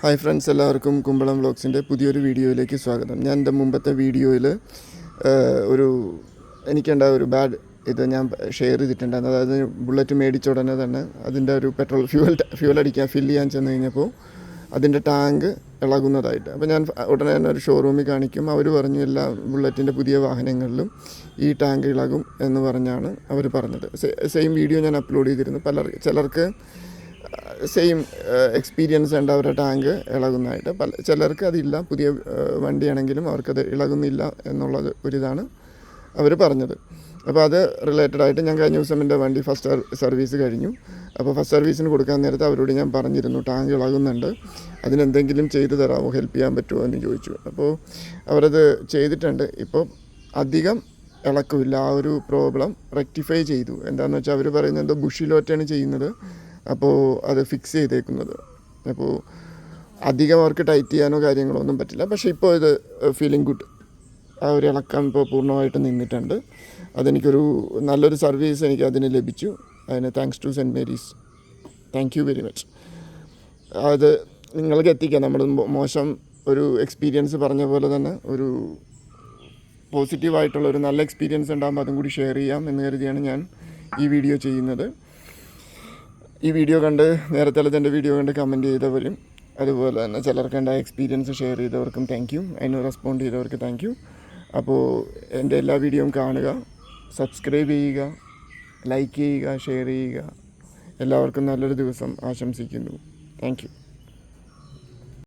Hi friends എല്ലാവർക്കും കുമ്പളം വ്ളോഗ്സിന്റെ പുതിയൊരു വീഡിയോയിലേക്ക് സ്വാഗതം. ഞാൻ എന്റെ മുമ്പത്തെ വീഡിയോയിൽ ഒരു എനിക്കുണ്ടായ ഒരു ബാഡ് ഇത് ഞാൻ ഷെയർ ചെയ്തിട്ടുണ്ടായിരുന്നു. അതായത് ബുള്ളറ്റ് മേടിച്ച ഉടനെ തന്നെ അതിന്റെ ഒരു പെട്രോൾ ഫ്യൂവൽ ഫ്യൂവൽ അടിക്കാൻ ഫില്ല് ചെയ്യാൻ ചെന്ന് കഴിഞ്ഞപ്പോൾ അതിന്റെ ടാങ്ക് ഇളകുന്നതായിട്ട്. അപ്പോൾ ഞാൻ ഉടനെ തന്നെ ഒരു ഷോറൂമിൽ കാണിക്കും. അവർ പറഞ്ഞു എല്ലാ ബുള്ളറ്റിന്റെ പുതിയ വാഹനങ്ങളിലും ഈ ടാങ്ക് ഇളകും എന്ന് പറഞ്ഞാണ് അവർ പറഞ്ഞത്. സെയിം വീഡിയോ ഞാൻ അപ്ലോഡ് ചെയ്തിരുന്നു. പലർ ചിലർക്ക് സെയിം എക്സ്പീരിയൻസ് ഉണ്ട് അവരുടെ ടാങ്ക് ഇളകുന്നതായിട്ട്. പല ചിലർക്ക് അതില്ല. പുതിയ ഏഹ്, വണ്ടിയാണെങ്കിലും അവർക്കത് ഇളകുന്നില്ല എന്നുള്ളത് ഒരിതാണ് അവർ പറഞ്ഞത്. അപ്പോൾ അത് റിലേറ്റഡ് ആയിട്ട് ഞാൻ കഴിഞ്ഞ ദിവസം എന്റെ വണ്ടി ഫസ്റ്റ് സർവീസ് കഴിഞ്ഞു. അപ്പോൾ ഫസ്റ്റ് സർവീസിന് കൊടുക്കാൻ നേരത്തെ അവരോട് ഞാൻ പറഞ്ഞിരുന്നു ടാങ്ക് ഇളകുന്നുണ്ട്. അതിനെന്തെങ്കിലും ചെയ്തു തരാമോ? ഹെൽപ്പ് ചെയ്യാൻ പറ്റുമോ? എന്ന് ചോദിച്ചു. അപ്പോൾ അവരത് ചെയ്തിട്ടുണ്ട്. ഇപ്പോൾ അധികം ഇളക്കില്ല. ആ ഒരു പ്രോബ്ലം റെക്ടിഫൈ ചെയ്തു. എന്താണെന്ന് വെച്ചാൽ അവർ പറയുന്നത് എന്തോ ബുഷിലോറ്റാണ് ചെയ്യുന്നത്. അപ്പോൾ അത് ഫിക്സ് ചെയ്തേക്കുന്നത്. അപ്പോൾ അധികം അവർക്ക് ടൈറ്റ് ചെയ്യാനോ കാര്യങ്ങളോ ഒന്നും പറ്റില്ല. പക്ഷേ ഇപ്പോൾ ഇത് ഫീലിംഗ് ഗുഡ് ആ ഒരു ഇളക്കം ഇപ്പോൾ പൂർണമായിട്ട് നിന്നിട്ടുണ്ട്. അതെനിക്കൊരു നല്ലൊരു സർവീസ് എനിക്ക് അതിന് ലഭിച്ചു. അതിന് thanks to Saint Mary's thank you very much അത് നിങ്ങൾക്ക് എത്തിക്കാം. നമ്മൾ മോശം ഒരു എക്സ്പീരിയൻസ് പറഞ്ഞ പോലെ തന്നെ ഒരു പോസിറ്റീവായിട്ടുള്ള ഒരു നല്ല എക്സ്പീരിയൻസ് ഉണ്ടാകുമ്പോൾ അതും കൂടി ഷെയർ ചെയ്യാം എന്ന് കരുതിയാണ് ഞാൻ ഈ വീഡിയോ ചെയ്യുന്നത്. ഈ വീഡിയോ കണ്ട് നേരത്തെ എന്റെ വീഡിയോ കണ്ട് കമന്റ് ചെയ്തവരും. അതുപോലെ തന്നെ ചിലർക്ക് ഉണ്ടായ എക്സ്പീരിയൻസ് ഷെയർ ചെയ്തവർക്കും താങ്ക് യു അതിന് റെസ്പോണ്ട് ചെയ്തവർക്ക് താങ്ക് യു അപ്പോൾ എന്റെ എല്ലാ വീഡിയോയും കാണുക. സബ്സ്ക്രൈബ് ചെയ്യുക. ലൈക്ക് ചെയ്യുക. ഷെയർ ചെയ്യുക. എല്ലാവർക്കും നല്ലൊരു ദിവസം ആശംസിക്കുന്നു. താങ്ക്